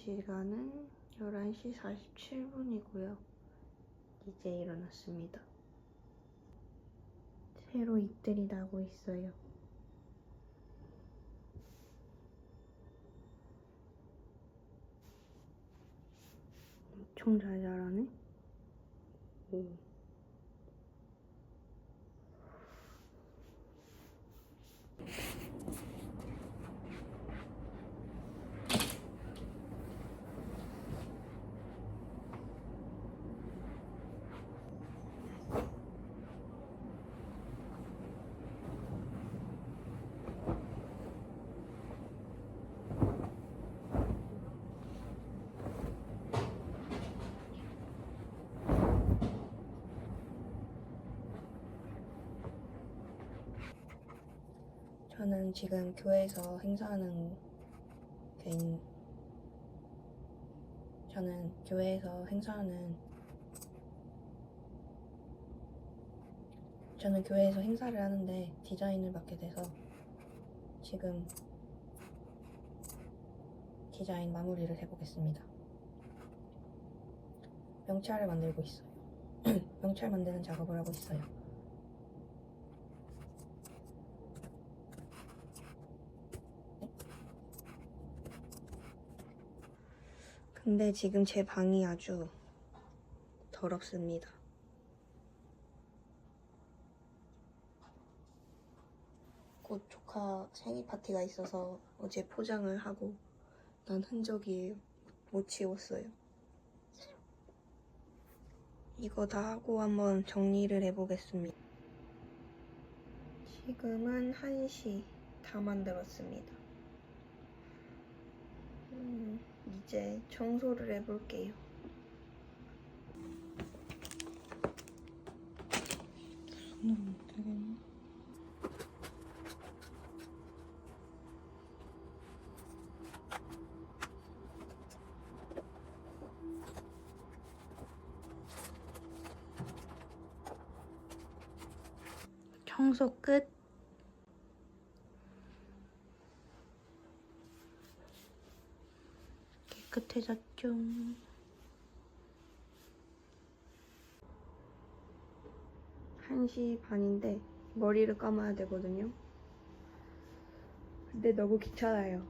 시간은 11시 47분이고요. 이제 일어났습니다. 새로 잎들이 나고 있어요. 엄청 잘 자라네. 오. 저는 지금 교회에서 행사하는 게 있- 저는 교회에서 행사하는 저는 교회에서 행사를 하는데 디자인을 맡게 돼서 지금 디자인 마무리를 해보겠습니다. 명찰을 만들고 있어요. 명찰 만드는 작업을 하고 있어요. 근데 지금 제 방이 아주 더럽습니다. 곧 조카 생일 파티가 있어서 어제 포장을 하고 난 흔적이에요. 못 치웠어요. 이거 다 하고 한번 정리를 해보겠습니다. 지금은 1시 다 만들었습니다. 음, 이제 청소를 해볼게요. 손으로 못 되겠네. 청소 끝. 깨끗해졌죠. 한시 반인데 머리를 감아야 되거든요. 근데 너무 귀찮아요.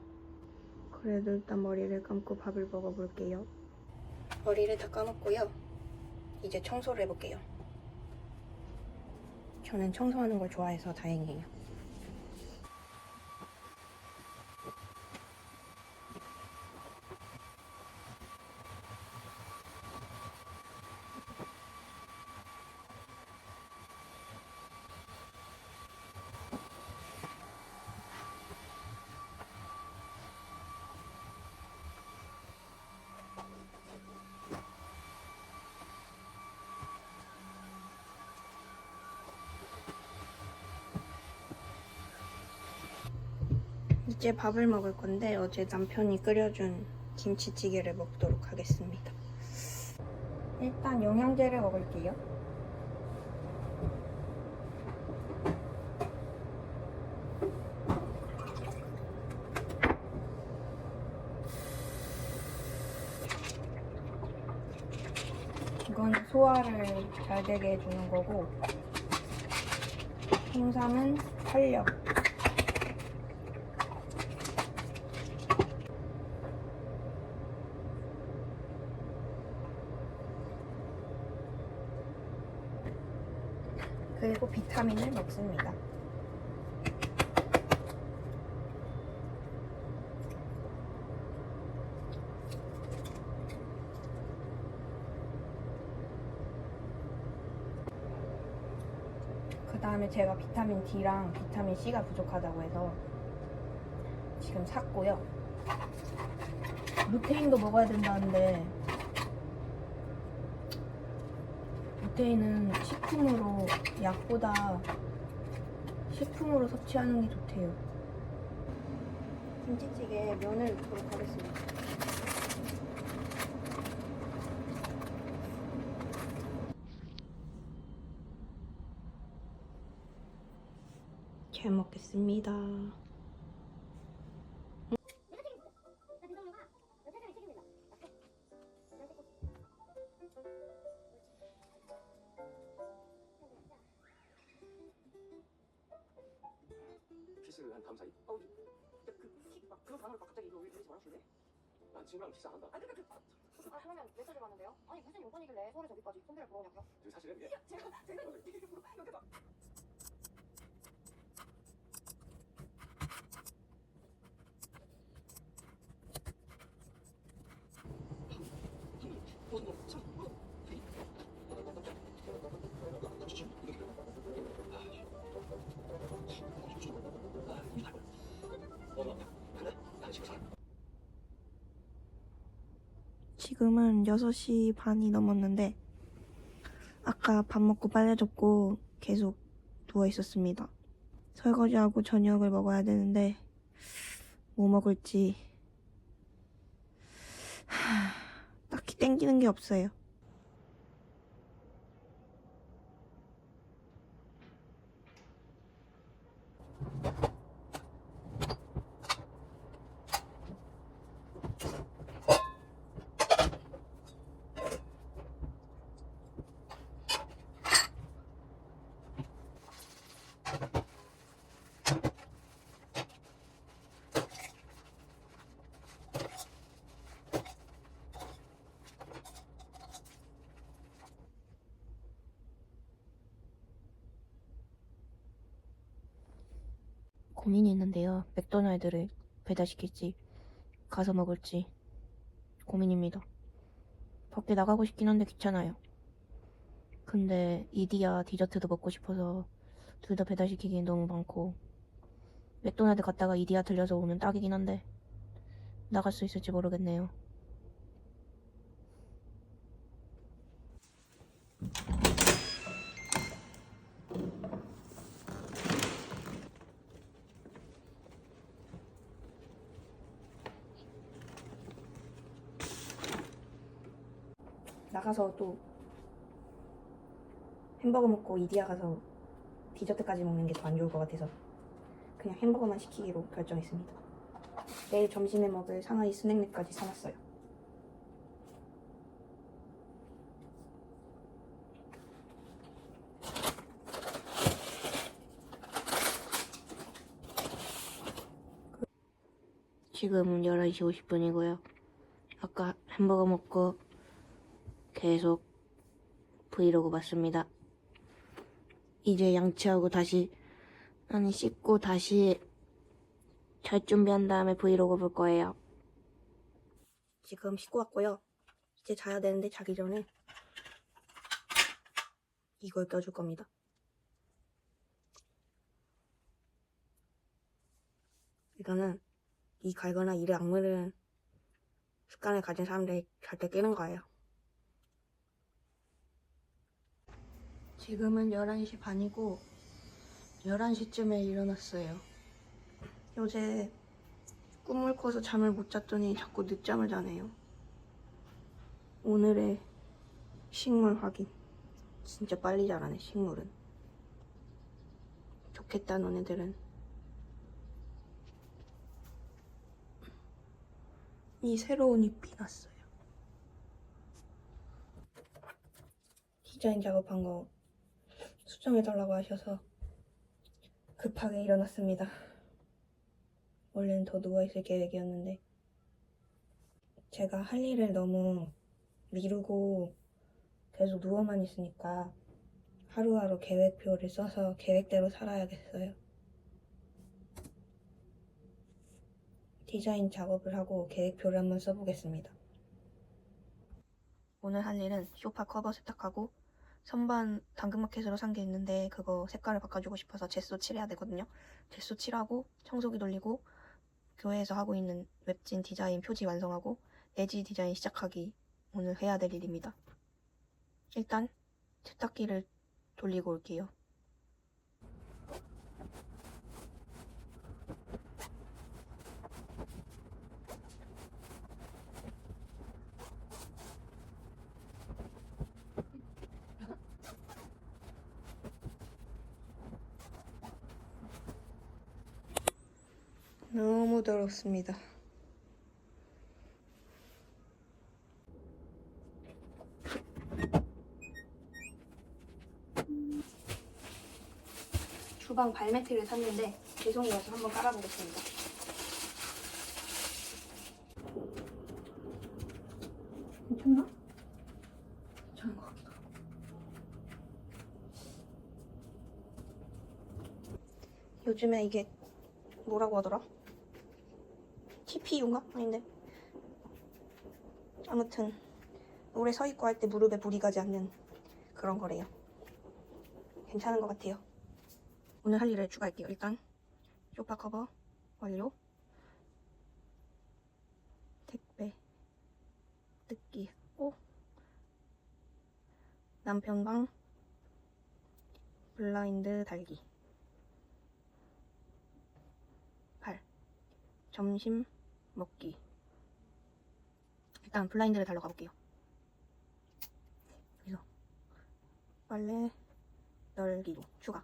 그래도 일단 머리를 감고 밥을 먹어볼게요. 머리를 다 감았고요. 이제 청소를 해볼게요. 저는 청소하는 걸 좋아해서 다행이에요. 이제 밥을 먹을 건데 어제 남편이 끓여준 김치찌개를 먹도록 하겠습니다. 일단 영양제를 먹을게요. 이건 소화를 잘 되게 해주는 거고 홍삼은 활력 그리고 비타민을 먹습니다. 그 다음에 제가 비타민 D랑 비타민 C가 부족하다고 해서 지금 샀고요. 루테인도 먹어야 된다는데 루테인은 식품으로 약보다 식품으로 섭취하는 게 좋대요. 김치찌개에 면을 넣도록 하겠습니다. 잘 먹겠습니다. 키스한 다음 사이? 어, 그, 키, 막, 그런 단어를 막 갑자기 이거 왜 이러지 마라 줄래? 난 친구랑 키스 안 한다. 아, 근데 그, 아, 그러면 메시지 받는데요? 아니, 무슨 용건이길래 서울에 저기까지 손대를 보러 오냐고요? 저 사실은 이게 제가, 제가 일부러 이렇게 막. 지금은 6시 반이 넘었는데 아까 밥 먹고 빨래 접고 계속 누워 있었습니다. 설거지하고 저녁을 먹어야 되는데 뭐 먹을지 하, 딱히 땡기는 게 없어요. 고민이 있는데요. 맥도날드를 배달시킬지 가서 먹을지 고민입니다. 밖에 나가고 싶긴 한데 귀찮아요. 근데 이디야 디저트도 먹고 싶어서 둘 다 배달시키기엔 너무 많고 맥도날드 갔다가 이디야 들려서 오면 딱이긴 한데 나갈 수 있을지 모르겠네요. 나 가서 또 햄버거 먹고 이디야 가서 디저트까지 먹는 게 더 안 좋을 것 같아서 그냥 햄버거만 시키기로 결정했습니다. 내일 점심에 먹을 상하이 스낵랩까지 사놨어요. 지금은 11시 50분이고요. 아까 햄버거 먹고 계속 브이로그 봤습니다. 이제 양치하고 다시 아니 씻고 다시 잘 준비한 다음에 브이로그 볼 거예요. 지금 씻고 왔고요. 이제 자야 되는데 자기 전에 이걸 껴줄 겁니다. 이거는 이 갈거나 이를 악물은 습관을 가진 사람들이 절대 끼는 거예요. 지금은 11시 반이고 11시쯤에 일어났어요. 요새 꿈을 꿔서 잠을 못 잤더니 자꾸 늦잠을 자네요. 오늘의 식물 확인. 진짜 빨리 자라네, 식물은. 좋겠다, 너네들은. 이 새로운 잎이 났어요. 디자인 작업한 거 수정해달라고 하셔서 급하게 일어났습니다. 원래는 더 누워있을 계획이었는데 제가 할 일을 너무 미루고 계속 누워만 있으니까 하루하루 계획표를 써서 계획대로 살아야겠어요. 디자인 작업을 하고 계획표를 한번 써보겠습니다. 오늘 할 일은 소파 커버 세탁하고 선반 당근마켓으로 산 게 있는데 그거 색깔을 바꿔주고 싶어서 제소 칠해야 되거든요. 제소 칠하고 청소기 돌리고 교회에서 하고 있는 웹진 디자인 표지 완성하고 에지 디자인 시작하기 오늘 해야 될 일입니다. 일단 세탁기를 돌리고 올게요. 너무 더럽습니다. 주방 발매트를 샀는데 죄송이어서 한번 깔아보겠습니다. 괜찮나? 괜찮은 것 같기도 하고. 요즘에 이게 뭐라고 하더라? TPU인가? 아닌데. 아무튼 오래 서 있고 할 때 무릎에 무리 가지 않는 그런 거래요. 괜찮은 것 같아요. 오늘 할 일을 추가할게요. 일단 소파 커버 완료. 택배 뜯기 했고 남편 방 블라인드 달기 8 점심 먹기. 일단 블라인드를 달러 가볼게요. 여기서 빨래 널기로 추가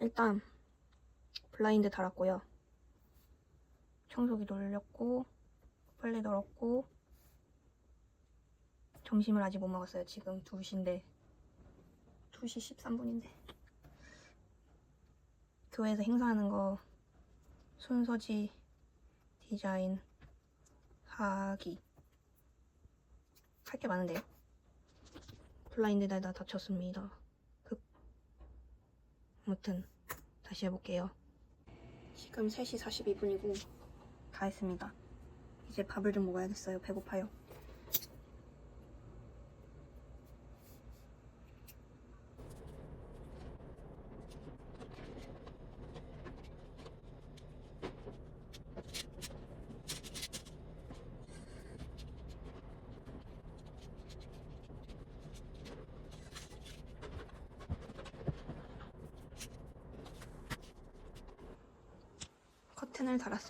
일단 블라인드 달았고요. 청소기 돌렸고 빨래 널었고 점심을 아직 못 먹었어요. 지금 2시인데 2시 13분인데 교회에서 행사하는 거 순서지 디자인 하기 할 게 많은데요. 블라인드에다 닫혔습니다. 급 아무튼 다시 해볼게요. 지금 3시 42분이고 다 했습니다. 이제 밥을 좀 먹어야겠어요. 배고파요.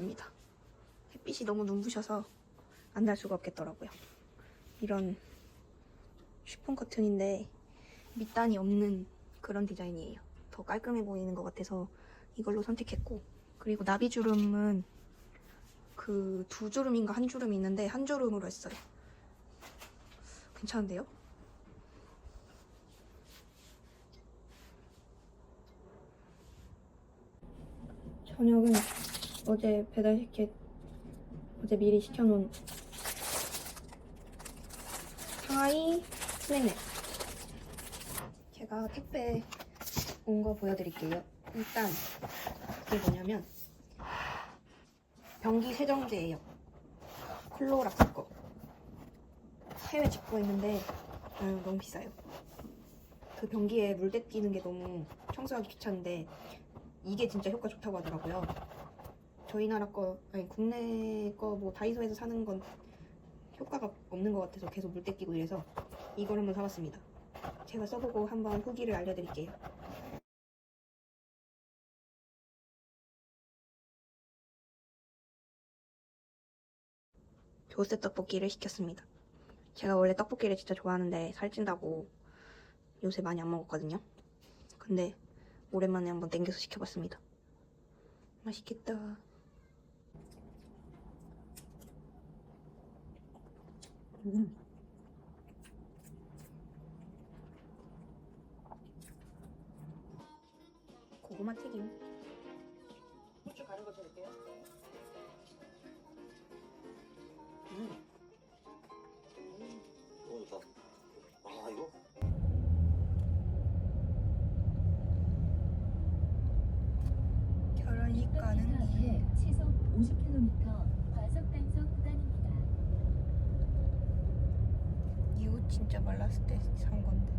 달았습니다. 햇빛이 너무 눈부셔서 안달 수가 없겠더라고요. 이런 쉬폰 커튼인데 밑단이 없는 그런 디자인이에요. 더 깔끔해 보이는 것 같아서 이걸로 선택했고 그리고 나비 주름은 그 두 주름인가 한 주름이 있는데 한 주름으로 했어요. 괜찮은데요? 저녁은 어제 배달시켜 어제 미리 시켜놓은. 상하이 스낵 제가 택배 온 거 보여드릴게요. 일단 이게 뭐냐면 변기 세정제예요. 클로락스 거. 해외 직구 했는데 음, 너무 비싸요. 그 변기에 물때 끼는 게 너무 청소하기 귀찮은데 이게 진짜 효과 좋다고 하더라고요 저희 나라 거, 아니 국내 거 뭐 다이소에서 사는 건 효과가 없는 것 같아서 계속 물때 끼고 이래서 이걸 한번 사봤습니다. 제가 써보고 한번 후기를 알려드릴게요. 교세 떡볶이를 시켰습니다. 제가 원래 떡볶이를 진짜 좋아하는데 살찐다고 요새 많이 안 먹었거든요. 근데 오랜만에 한번 땡겨서 시켜봤습니다. 맛있겠다. 음. 고구마 튀김. 후추 가는 거 드릴게요. 음. 너무 좋다. 아 이거? 결혼식 가는 길. 시속 50km 과속 단속 구간입니다. 이 옷 진짜 말랐을 때 산 건데.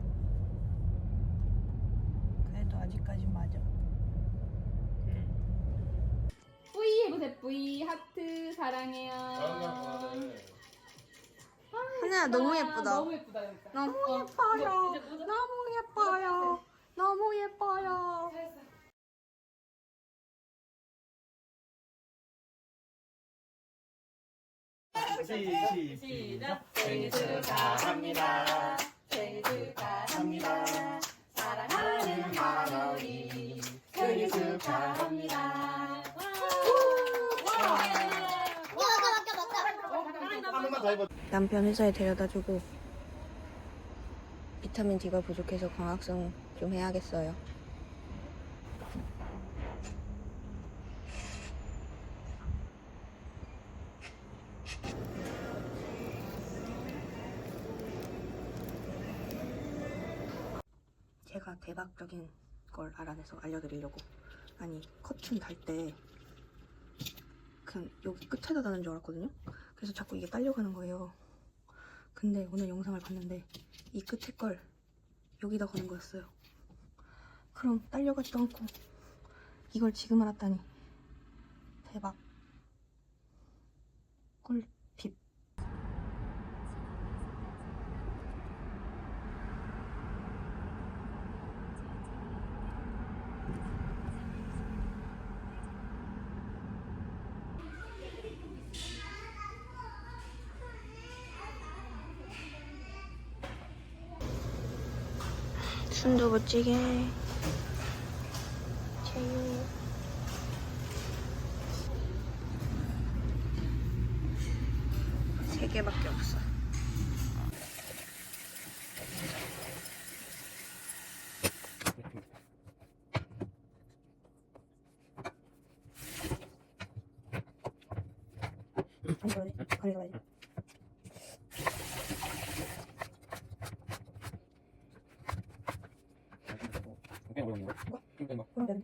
그래도 아직까지 맞아. 뿌이 해보세요 뿌이 하트 사랑해요 하나 승아야 너무 예쁘다. 너무 예쁘다 여기. 너무 어, 예뻐요. 이제 모자- 너무 예뻐요. 너무 예뻐요. 시작. 생일 축하합니다. 생일 축하합니다. 사랑하는 할머니 생일 축하합니다. 한 번만 더 해봐. 남편 회사에 데려다주고 비타민 D가 부족해서 광학성 좀 해야겠어요. 제가 대박적인 걸 알아내서 알려드리려고. 아니 커튼 달 때 그냥 여기 끝에다 다는 줄 알았거든요? 그래서 자꾸 이게 딸려가는 거예요. 근데 오늘 영상을 봤는데 이 끝에 걸 여기다 거는 거였어요. 그럼 딸려가지도 않고 이걸 지금 알았다니. 대박. 꿀 순두부찌개 제육 세 개밖에 없어 가져가야 Okay.